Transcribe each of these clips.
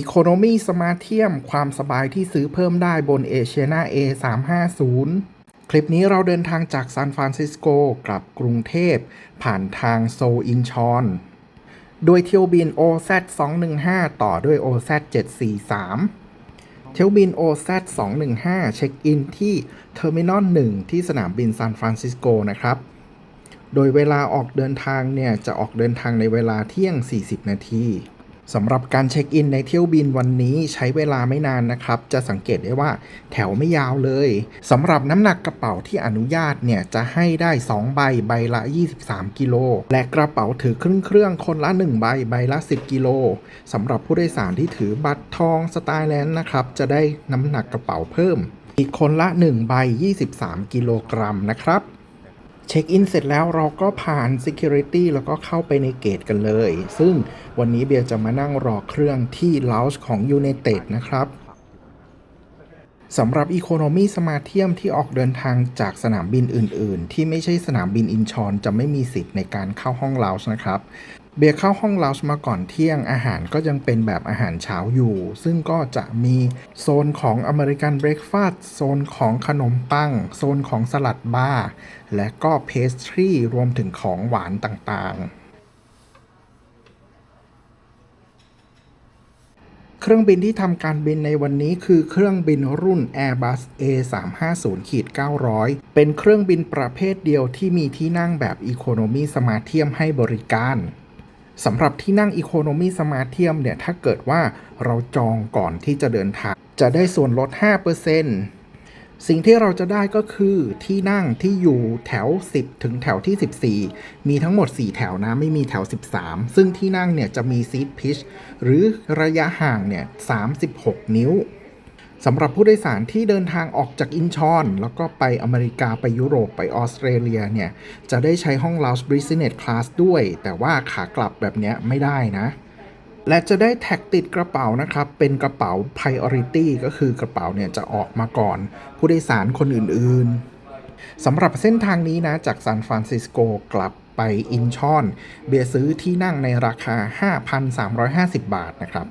Economy Smartium ความสบายที่ซื้อเพิ่มได้บน Asiana A350 คลิปนี้เราเดินทางจากซานฟรานซิสโกกลับกรุงเทพ ผ่านทางโซลอินชอน โดยเที่ยวบิน OZ 215ต่อด้วย OZ 743เที่ยวบิน OZ 215เช็คอินที่เทอร์มินอล1ที่สนามบินซานฟรานซิสโกนะครับ โดยเวลาออกเดินทางเนี่ยจะออกเดินทางในเวลาเที่ยง 40 นาที สำหรับการเช็คอินในเที่ยวบินวันนี้ใช้เวลาไม่นานนะครับ จะสังเกตได้ว่าแถวไม่ยาวเลยสำหรับน้ำหนักกระเป๋าที่อนุญาตเนี่ยจะให้ได้ 2 ใบใบละ 23 กิโล และกระเป๋าถือครึ่งเครื่องคนละ 1 ใบใบละ 10 กิโลสำหรับผู้โดยสารที่ถือบัตรทองสไตล์แลนด์นะครับจะได้น้ำหนักกระเป๋าเพิ่ม อีกคนละ 1 ใบ 23 กิโลกรัมนะครับ เช็คอินเสร็จแล้วเราก็ผ่าน Security แล้วก็เข้าไปในเกตกันเลย ซึ่งวันนี้เบียร์จะมานั่งรอเครื่องที่ Lounge ของ United นะครับสำหรับ Economy สมาเทียมที่ออกเดินทางจากสนามบินอื่น ๆ ที่ไม่ใช่สนามบินอินชอนจะไม่มีสิทธิ์ในการเข้าห้อง Lounge นะครับ เบียร์เข้าห้อง Lounge มาก่อนเที่ยงอาหารก็ยังเป็นแบบอาหารเช้าอยู่ ซึ่งก็จะมีโซนของอเมริกันเบร a ฟาสต์โซนของขนมปัง โซนของสลัดบาร์และก็เพสทรีรวมถึงของหวานต่างๆเครื่องบินที่ทำการบินในวันนี้คือเครื่องบินรุ่น Airbus A350-900 เป็นเครื่องบินประเภทเดียวที่มีที่นั่งแบบ Economy s m a r t i u m ให้บริการ สำหรับที่นั่ง Economy s m a r t i u m เนี่ย ถ้าเกิดว่าเราจองก่อนที่จะเดินทาง จะได้ส่วนลด 5%สิ่งที่เราจะได้ก็คือที่นั่งที่อยู่แถว 10 ถึงแถวที่ 14 มีทั้งหมด 4 แถวนะ ไม่มีแถว 13 ซึ่งที่นั่งเนี่ยจะมีซีทพิชหรือระยะห่างเนี่ย 36 นิ้ว สำหรับผู้โดยสารที่เดินทางออกจากอินชอน แล้วก็ไปอเมริกาไปยุโรปไปออสเตรเลียเนี่ย จะได้ใช้ห้อง Lounge Business Class ด้วย แต่ว่าขากลับแบบนี้ไม่ได้นะ และจะได้แท็กติดกระเป๋านะครับ เป็นกระเป๋า Priority ก็คือกระเป๋าเนี่ยจะออกมาก่อน ผู้โดยสารคนอื่นๆสำหรับเส้นทางนี้นะ จากซานฟรานซิสโกกลับไปอินชอน เบียซื้อที่นั่งในราคา 5,350 บาทนะครับ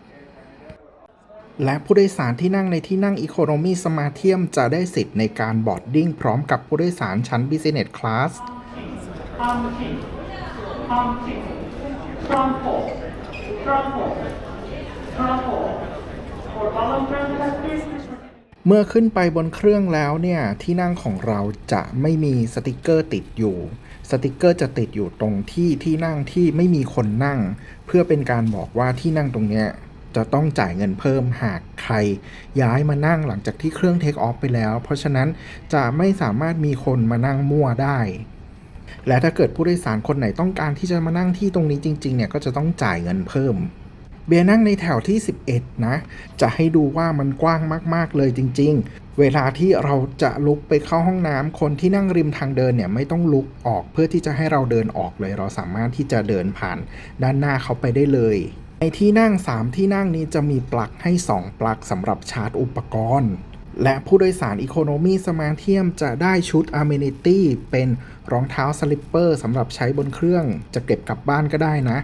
และผู้โดยสารที่นั่งในที่นั่ง Economy s m a r t i u m จะได้สิทธิ์ในการบอร์ดดิ้งพร้อมกับผู้โดยสารชั้น Business Class Pumpkin, pumpkin, crumple, crumple, crumple. For volunteers like this, เมื่อขึ้นไปบนเครื่องแล้วเนี่ย ที่นั่งของเราจะไม่มีสติกเกอร์ติดอยู่ สติกเกอร์จะติดอยู่ตรงที่ที่นั่งที่ไม่มีคนนั่ง เพื่อเป็นการบอกว่าที่นั่งตรงเนี้ย จะต้องจ่ายเงินเพิ่มหากใครย้ายมานั่งหลังจากที่เครื่องเทคออฟไปแล้ว เพราะฉะนั้นจะไม่สามารถมีคนมานั่งมั่วได้ และถ้าเกิดผู้โดยสารคนไหนต้องการที่จะมานั่งที่ตรงนี้จริงๆเนี่ยก็จะต้องจ่ายเงินเพิ่ม เบียนั่งในแถวที่ 11 นะ จะให้ดูว่ามันกว้างมากๆเลยจริง ๆ เวลาที่เราจะลุกไปเข้าห้องน้ำคนที่นั่งริมทางเดินเนี่ยไม่ต้องลุกออกเพื่อที่จะให้เราเดินออกเลย เราสามารถที่จะเดินผ่านด้านหน้าเขาไปได้เลย ในที่นั่ง 3 ที่นั่งนี้จะมีปลั๊กให้ 2 ปลั๊กสำหรับชาร์จอุปกรณ์ และผู้โดยสาร Economy s m a r t i u m จะได้ชุด Amenity เป็นรองเท้าสลิปเปอร์สำหรับใช้บนเครื่อง จะเก็บกลับบ้านก็ได้นะ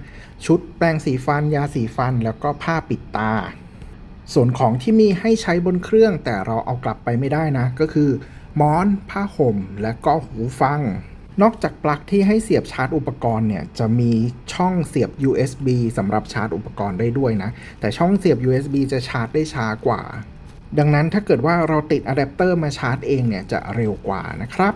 ชุดแปรงสีฟัน ยาสีฟัน แล้วก็ผ้าปิดตา ส่วนของที่มีให้ใช้บนเครื่องแต่เราเอากลับไปไม่ได้นะ ก็คือหมอน ผ้าห่ม และก็หูฟัง นอกจากปลั๊กที่ให้เสียบชาร์จอุปกรณ์เนี่ยจะมีช่องเสียบ USB สำหรับชาร์จอุปกรณ์ได้ด้วยนะ แต่ช่องเสียบ USB จะชาร์จได้ช้ากว่า ดังนั้นถ้าเกิดว่าเราติดอะแดปเตอร์มาชาร์จเองเนี่ยจะเร็วกว่านะครับ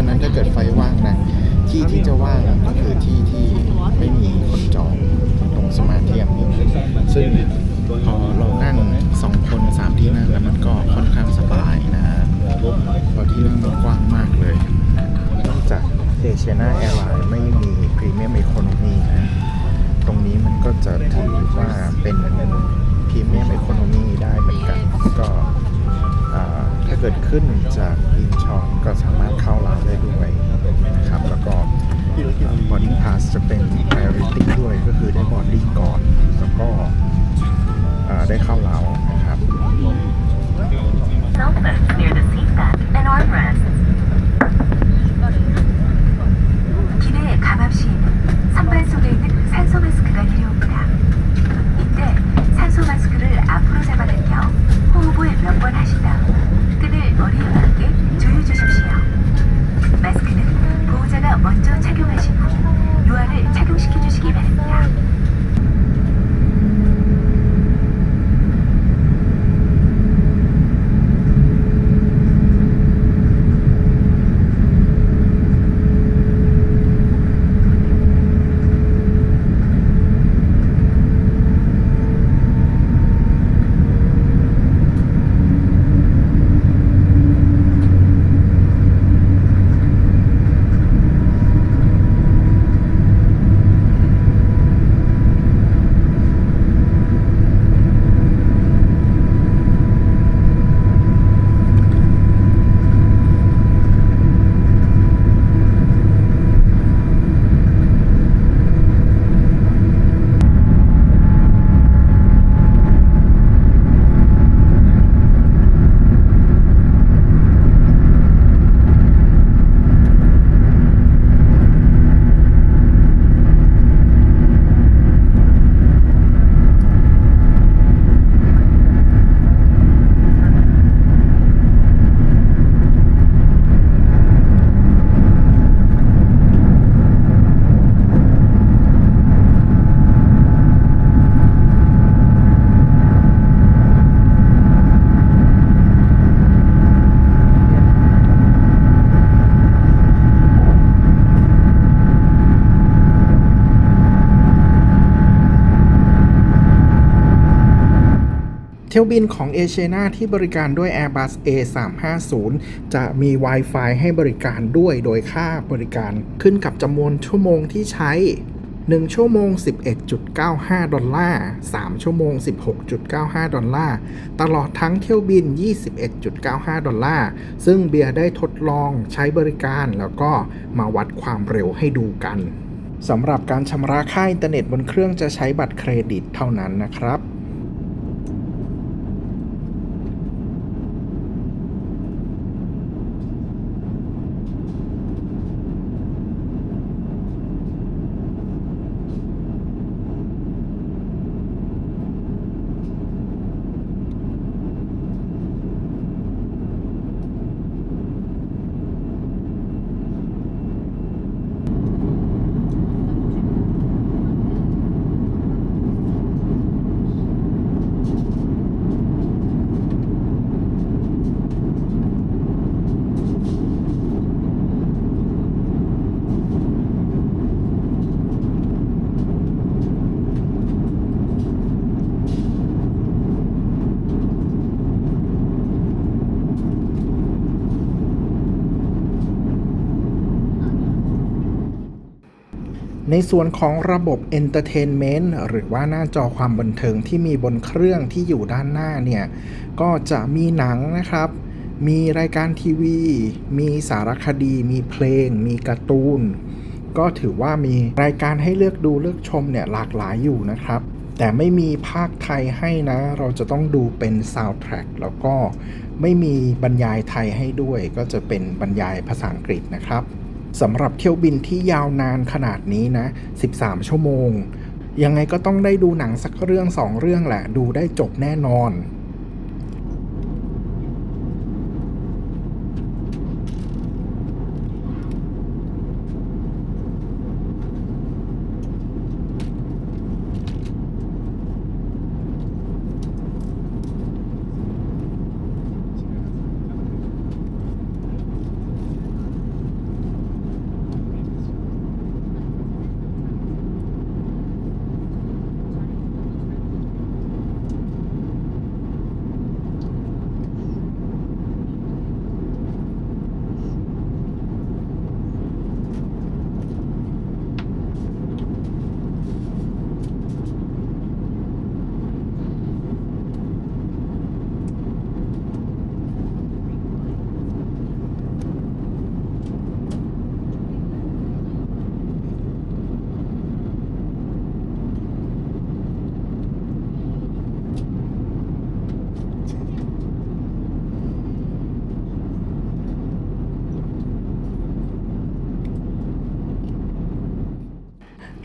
ะนั้นถ้าเกิดไฟว่างนะที่ที่จะว่างก็คือที่ที่ไม่มีคนจองตรงสมาเทียมนี่ซึ่งพอเรานั่งสองคนสามที่นั่งแล้วมันก็ค่อนข้างสบายนะเพราะที่นั่งมันกว้างมากเลยนอกจากเอเชียนาแอร์ไลน์ไม่มีพรีเมียมอีโคโนมีนะตรงนี้มันก็จะถือว่าเป็นพรีเมียมอีโคโนมีได้เหมือนกันก็อ่า เกิดขึ้นจากอินชอนก็สามารถเข้าร้านได้ด้วยนะครับ แล้วก็บอดดิ้งพลาสจะเป็น priority ด้วยก็คือได้บอดดิ้งก่อน แล้วก็ได้เข้าเล้าน ที่ยวบินของเอเชียนาที่บริการด้วย Airbus A350 จะมี Wi-Fi ให้บริการด้วยโดยค่าบริการขึ้นกับจำนวนชั่วโมงที่ใช้ 1 ชั่วโมง 11.95 ดอลลาร์ 3 ชั่วโมง 16.95 ดอลลาร์ ตลอดทั้งเที่ยวบิน 21.95 ดอลลาร์ ซึ่งเบียร์ได้ทดลองใช้บริการแล้วก็มาวัดความเร็วให้ดูกันสำหรับการชำระค่าอินเทอร์เน็ตบนเครื่องจะใช้บัตรเครดิตเท่านั้นนะครับ ในส่วนของระบบ Entertainment หรือว่าหน้าจอความบันเทิงที่มีบนเครื่องที่อยู่ด้านหน้าเนี่ย ก็จะมีหนังนะครับ มีรายการทีวี มีสารคดี มีเพลง มีการ์ตูน ก็ถือว่ามีรายการให้เลือกดูเลือกชมเนี่ยหลากหลายอยู่นะครับ แต่ไม่มีภาคไทยให้นะ เราจะต้องดูเป็นซาว n d แทร็กแล้วก็ไม่มีบรรยายไทยให้ด้วย ก็จะเป็นบรรยายภาษาอังกฤษนะครับ สำหรับเที่ยวบินที่ยาวนานขนาดนี้นะ 13 ชั่วโมง ยังไงก็ต้องได้ดูหนังสักเรื่องสองเรื่องแหละ ดูได้จบแน่นอน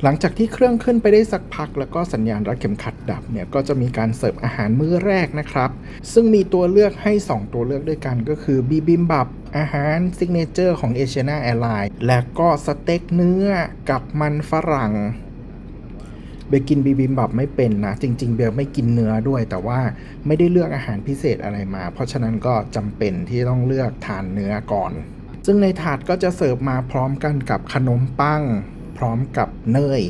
หลังจากที่เครื่องขึ้นไปได้สักพัก แล้วก็สัญญาณรัดเข็มขัดดับเนี่ยก็จะมีการเสิร์ฟอาหารมื้อแรกนะครับ ซึ่งมีตัวเลือกให้ 2 ตัวเลือกด้วยกันก็คือบีบิมบับอาหารซิกเนเจอร์ของเอเชียนาแอร์ไลน์และก็สเต็กเนื้อกับมันฝรั่งเบกินบีบิมบับไม่เป็นนะ จริง ๆ เบลไม่กินเนื้อด้วย แต่ว่าไม่ได้เลือกอาหารพิเศษอะไรมา เพราะฉะนั้นก็จำเป็นที่ต้องเลือกทานเนื้อก่อน ซึ่งในถาดก็จะเสิร์ฟมาพร้อมกันกับขนมปัง พร้อมกับเนย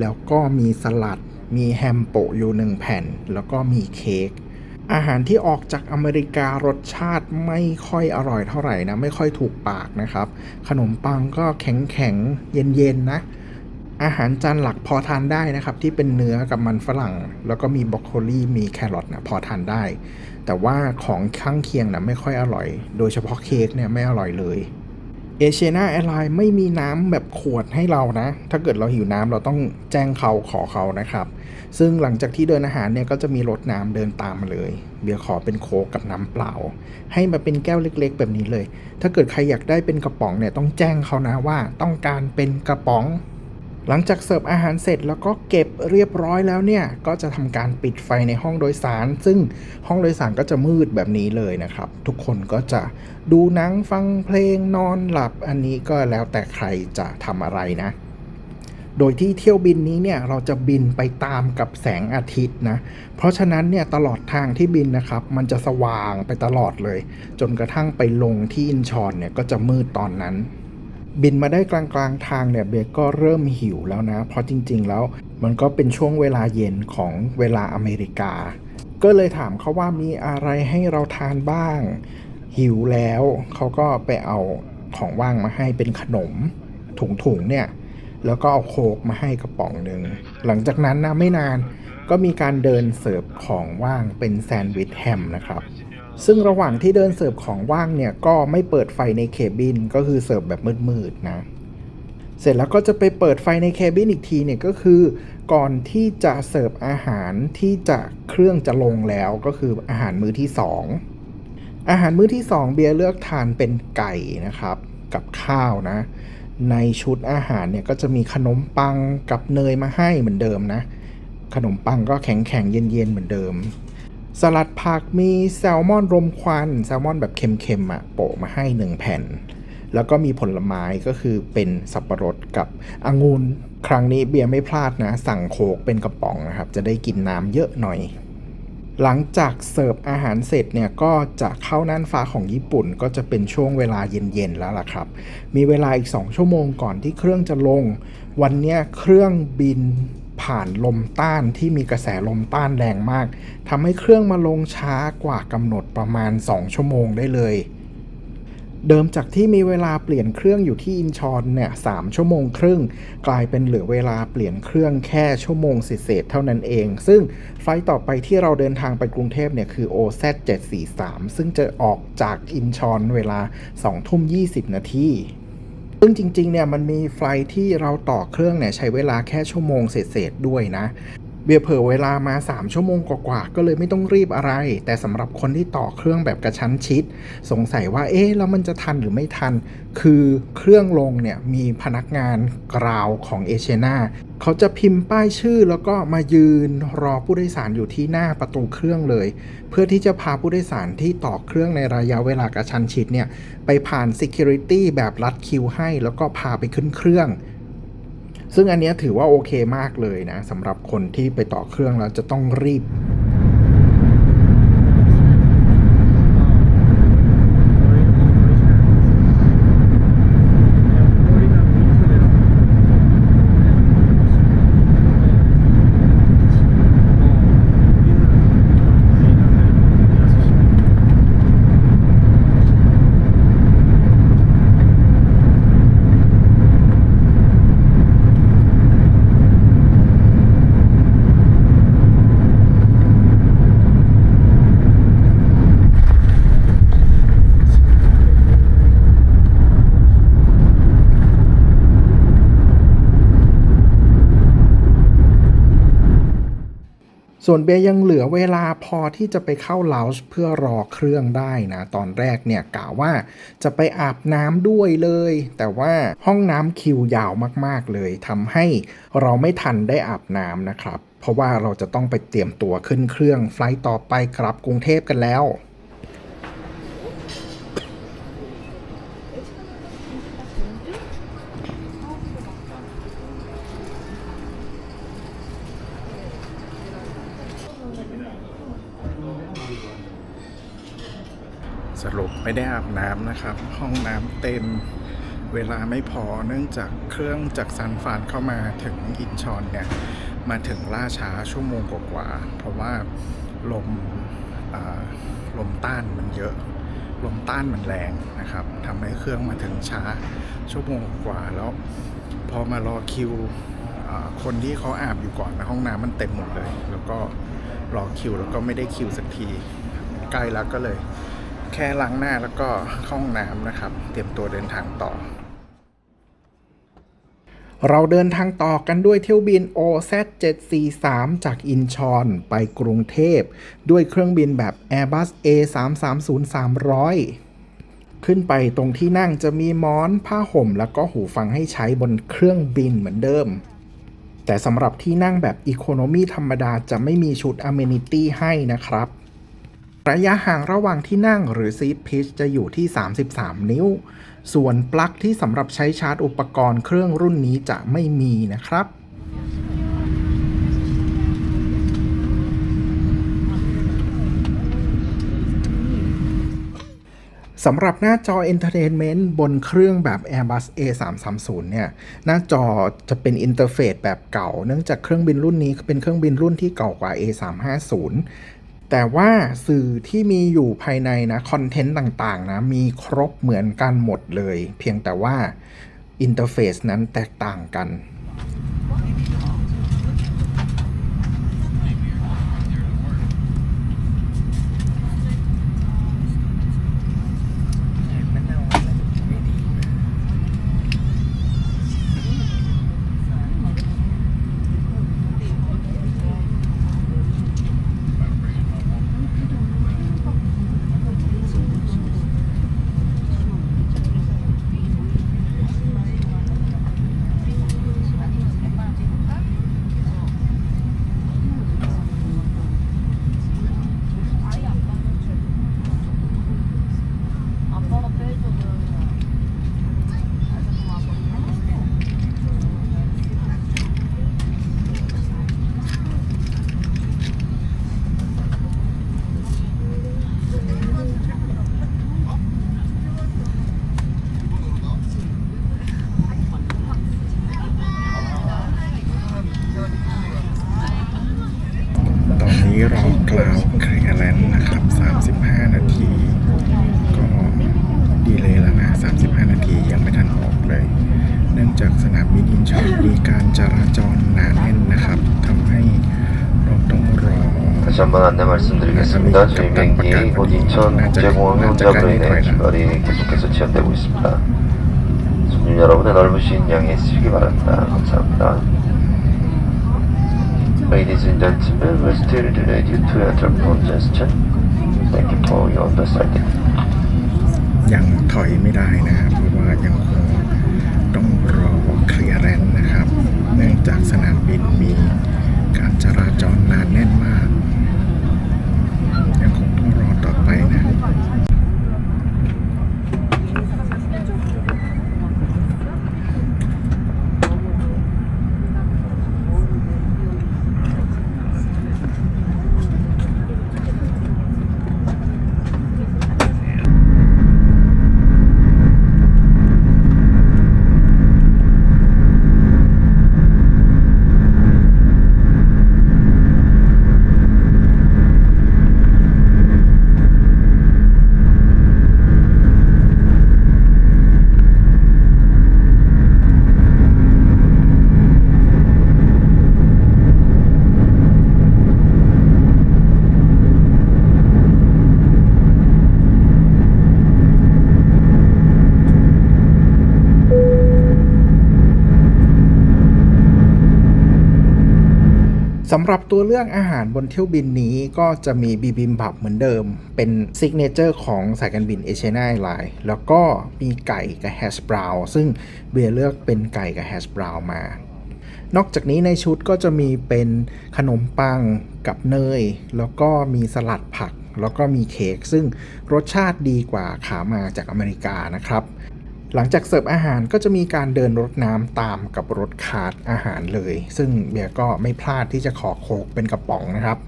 แล้วก็มีสลัด มีแฮมโปะอยู่หนึ่งแผ่น แล้วก็มีเค้กอาหารที่ออกจากอเมริการสชาติไม่ค่อยอร่อยเท่าไหร่นะ ไม่ค่อยถูกปากนะครับ ขนมปังก็แข็งแข็งๆเย็นๆนะ อาหารจานหลักพอทานได้นะครับ ที่เป็นเนื้อกับมันฝรั่ง แล้วก็มีบรอกโคลีมีแครอทนะพอทานได้ แต่ว่าของข้างเคียงนะไม่ค่อยอร่อย โดยเฉพาะเค้กเนี่ยไม่อร่อยเลย เอเชียนาแอร์ไลน์ไม่มีน้ำแบบขวดให้เรานะ ถ้าเกิดเราหิวน้ำเราต้องแจ้งเขาขอเขานะครับ ซึ่งหลังจากที่เดินอาหารเนี่ยก็จะมีรถน้ำเดินตามมาเลย เบียร์ขอเป็นโคกกับน้ำเปล่า ให้มาเป็นแก้วเล็ก ๆ แบบนี้เลย ถ้าเกิดใครอยากได้เป็นกระป๋องเนี่ยต้องแจ้งเขานะว่าต้องการเป็นกระป๋อง หลังจากเสิร์ฟอาหารเสร็จแล้วก็เก็บเรียบร้อยแล้วเนี่ย ก็จะทำการปิดไฟในห้องโดยสาร ซึ่งห้องโดยสารก็จะมืดแบบนี้เลยนะครับ ทุกคนก็จะดูหนังฟังเพลงนอนหลับอันนี้ก็แล้วแต่ใครจะทำอะไรนะ โดยที่เที่ยวบินนี้เนี่ยเราจะบินไปตามกับแสงอาทิตย์นะ เพราะฉะนั้นเนี่ยตลอดทางที่บินนะครับ มันจะสว่างไปตลอดเลย จนกระทั่งไปลงที่อินชอนเนี่ยก็จะมืดตอนนั้น บินมาได้กลางๆทางเนี่ยเบยก็เริ่มหิวแล้วนะ เพราะจริง ๆ แล้วมันก็เป็นช่วงเวลาเย็นของเวลาอเมริกา ก็เลยถามเขาว่ามีอะไรให้เราทานบ้าง หิวแล้ว เขาก็ไปเอาของว่างมาให้เป็นขนม ถุงๆเนี่ย แล้วก็เอาโคกมาให้กระป๋องหนึ่ง หลังจากนั้นนะไม่นานก็มีการเดินเสิร์ฟของว่างเป็นแซนด์วิชแฮมนะครับ ซึ่งระหว่างที่เดินเสิร์ฟของว่างเนี่ยก็ไม่เปิดไฟในเคบินก็คือเสิร์ฟแบบมืดๆนะ เสร็จแล้วก็จะไปเปิดไฟในเคบินอีกทีเนี่ยก็คือ ก่อนที่จะเสิร์ฟอาหารที่จะเครื่องจะลงแล้วก็คืออาหารมื้อที่ 2 อาหารมื้อที่ 2 เบียร์เลือกทานเป็นไก่นะครับ กับข้าวนะ ในชุดอาหารเนี่ยก็จะมีขนมปังกับเนยมาให้เหมือนเดิมนะ ขนมปังก็แข็งแข็งๆเย็นๆเหมือนเดิม สลัดผักมีแซลมอนรมควันแซลมอนแบบเค็มๆอะโปะมาให้1แผ่น แล้วก็มีผลไม้ก็คือเป็นสับปะรดกับองุ่นครั้งนี้เบียร์ไม่พลาดนะ สั่งโคกเป็นกระป๋องนะครับ จะได้กินน้ำเยอะหน่อย หลังจากเสิร์ฟอาหารเสร็จเนี่ยก็จะเข้าน่านฟ้าของญี่ปุ่น ก็จะเป็นช่วงเวลาเย็นๆแล้วล่ะครับ มีเวลาอีก 2 ชั่วโมงก่อนที่เครื่องจะลง วันเนี้ยเครื่องบิน ผ่านลมต้านที่มีกระแสลมต้านแรงมากทำให้เครื่องมาลงช้ากว่ากำหนดประมาณ 2 ชั่วโมงได้เลย เดิมจากที่มีเวลาเปลี่ยนเครื่องอยู่ที่อินชอนเนี่ยสามชั่วโมงครึ่ง กลายเป็นเหลือเวลาเปลี่ยนเครื่องแค่ชั่วโมงเศษเท่านั้นเอง ซึ่งไฟล์ต่อไปที่เราเดินทางไปกรุงเทพเนี่ยคือ OZ 743 ซึ่งจะออกจากอินชอนเวลา2ทุ่ม20 นาที ซึ่งจริงๆเนี่ยมันมีไฟที่เราต่อเครื่องเนี่ยใช้เวลาแค่ชั่วโมงเศษๆด้วยนะ เบียเผื่อเวลามา 3 ชั่วโมงกว่าๆก็เลยไม่ต้องรีบอะไร แต่สำหรับคนที่ต่อเครื่องแบบกระชั้นชิด สงสัยว่าเอ๊ะแล้วมันจะทันหรือไม่ทัน คือเครื่องลงเนี่ยมีพนักงานกราวของเอเชนาเขาจะพิมพ์ป้ายชื่อแล้วก็มายืนรอผู้โดยสารอยู่ที่หน้าประตูเครื่องเลย เพื่อที่จะพาผู้โดยสารที่ต่อเครื่องในระยะเวลากระชั้นชิดเนี่ยไปผ่าน Security แบบรัดคิวให้ แล้วก็พาไปขึ้นเครื่อง ซึ่งอันนี้ถือว่าโอเคมากเลยนะสำหรับคนที่ไปต่อเครื่องแล้วจะต้องรีบ ส่วนเบียร์ยังเหลือเวลาพอที่จะไปเข้าลาวส์เพื่อรอเครื่องได้นะ ตอนแรกเนี่ยกะว่าจะไปอาบน้ำด้วยเลย แต่ว่าห้องน้ำคิวยาวมากๆเลยทำให้เราไม่ทันได้อาบน้ำนะครับ เพราะว่าเราจะต้องไปเตรียมตัวขึ้นเครื่องไฟล์ต่อไปกลับกรุงเทพกันแล้ว สรุปไม่ได้อาบน้ำนะครับ ห้องน้ำเต็มเวลาไม่พอเนื่องจากเครื่องจากซานฟานเข้ามาถึงอินชอนเนี่ย มาถึงล่าช้าชั่วโมงกว่าเพราะว่าลมาลมต้านมันเยอะ ลมต้านมันแรงนะครับทำให้เครื่องมาถึงช้าชั่วโมงกว่าแล้ว พอมารอคิวคนที่เขาอาบอยู่ก่อนนะห้องน้ำมันเต็มหมดเลย แล้วก็รอคิวแล้วก็ไม่ได้คิวสักทีใกล้แล้วก็เลย แค่ล้างหน้าแล้วก็เข้าห้องน้ำนะครับ เตรียมตัวเดินทางต่อ เราเดินทางต่อกันด้วยเที่ยวบิน OZ743 จากอินชอนไปกรุงเทพ ด้วยเครื่องบินแบบ Airbus A330-300 ขึ้นไปตรงที่นั่งจะมีหมอนผ้าห่ม แล้วก็หูฟังให้ใช้บนเครื่องบินเหมือนเดิม แต่สำหรับที่นั่งแบบอีโคโนมีธรรมดาจะไม่มีชุด Amenity ให้นะครับ ระยะห่างระหว่างที่นั่งหรือซีทพิชจะอยู่ที่ 33 นิ้ว ส่วนปลั๊กที่สำหรับใช้ชาร์จอุปกรณ์เครื่องรุ่นนี้จะไม่มีนะครับสำหรับหน้าจอ Entertainment บนเครื่องแบบ Airbus A330 เนี่ย หน้าจอจะเป็นอินเทอร์เฟซแบบเก่า เนื่องจากเครื่องบินรุ่นนี้เป็นเครื่องบินรุ่นที่เก่ากว่า A350 แต่ว่าสื่อที่มีอยู่ภายในนะคอนเทนต์ต่างๆนะมีครบเหมือนกันหมดเลย เพียงแต่ว่าอินเทอร์เฟซนั้นแตกต่างกัน 한번 안내 말씀드리겠습니다. 저희 비행기 곧 인천국제공항 혼잡으로 인해 출발이 계속해서 지연되고 있습니다. 손님 여러분의 넓으신 양해해 주시기 바랍니다. 감사합니다. Ladies and gentlemen, we're still delayed due to air traffic congestion. Thank you for your understanding. ยังถอยไม่ได้นะครับเพราะว่ายังคงต้องรอเคลียร์แลนด์นะครับ เนื่องจากสนามบินมี การจราจรหนานแน่นมาก ยังคงต้องรอต่อไปนะ 네, สำหรับตัวเลือกอาหารบนเที่ยวบินนี้ก็จะมีบิบิมบับเหมือนเดิม เป็นซิกเนเจอร์ของสายการบินเอเชียนาไลน์แล้วก็มีไก่กับแฮชบราวน์ซึ่งเบียเลือกเป็นไก่กับแฮชบราวน์มา นอกจากนี้ในชุดก็จะมีเป็นขนมปังกับเนย แล้วก็มีสลัดผักแล้วก็มีเค้กซึ่งรสชาติดีกว่าขามาจากอเมริกานะครับ หลังจากเสิร์ฟอาหารก็จะมีการเดินรถน้ำตามกับรถคาร์ทอาหารเลย ซึ่งเบียร์ก็ไม่พลาดที่จะขอโคกเป็นกระป๋องนะครับ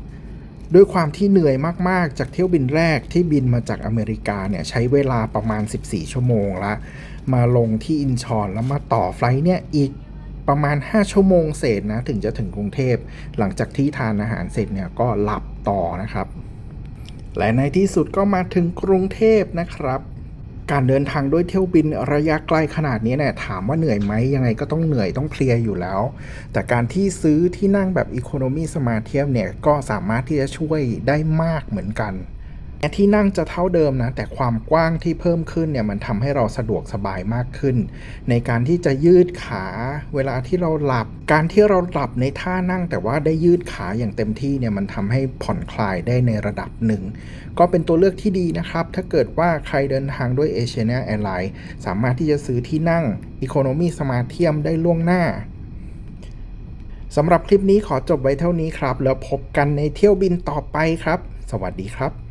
ด้วยความที่เหนื่อยมาก ๆ จากเที่ยวบินแรกที่บินมาจากอเมริกาเนี่ยใช้เวลาประมาณ 14 ชั่วโมงละ มาลงที่อินชอนแล้วมาต่อไฟล์เนี่ยอีกประมาณ 5 ชั่วโมงเศษนะถึงจะถึงกรุงเทพ หลังจากที่ทานอาหารเสร็จเนี่ยก็หลับต่อนะครับ และในที่สุดก็มาถึงกรุงเทพนะครับ การเดินทางด้วยเที่ยวบินระยะไกลขนาดนี้เนี่ยถามว่าเหนื่อยไหมยังไงก็ต้องเหนื่อยต้องเพลียอยู่แล้ว แต่การที่ซื้อที่นั่งแบบอีโคโนมีสมาร์ทเทียมเนี่ยก็สามารถที่จะช่วยได้มากเหมือนกัน ที่นั่งจะเท่าเดิมนะ แต่ความกว้างที่เพิ่มขึ้นเนี่ยมันทำให้เราสะดวกสบายมากขึ้น ในการที่จะยืดขาเวลาที่เราหลับ การที่เราหลับในท่านั่ง แต่ว่าได้ยืดขาอย่างเต็มที่เนี่ยมันทำให้ผ่อนคลายได้ในระดับหนึ่ง ก็เป็นตัวเลือกที่ดีนะครับ ถ้าเกิดว่าใครเดินทางด้วย a s i a n Airlines สามารถที่จะซื้อที่นั่ง Economy Smart เทียมได้ล่วงหน้าสำหรับคลิปนี้ขอจบไว้เท่านี้ครับ แล้วพบกันในเที่ยวบินต่อไปครับ สวัสดีครับ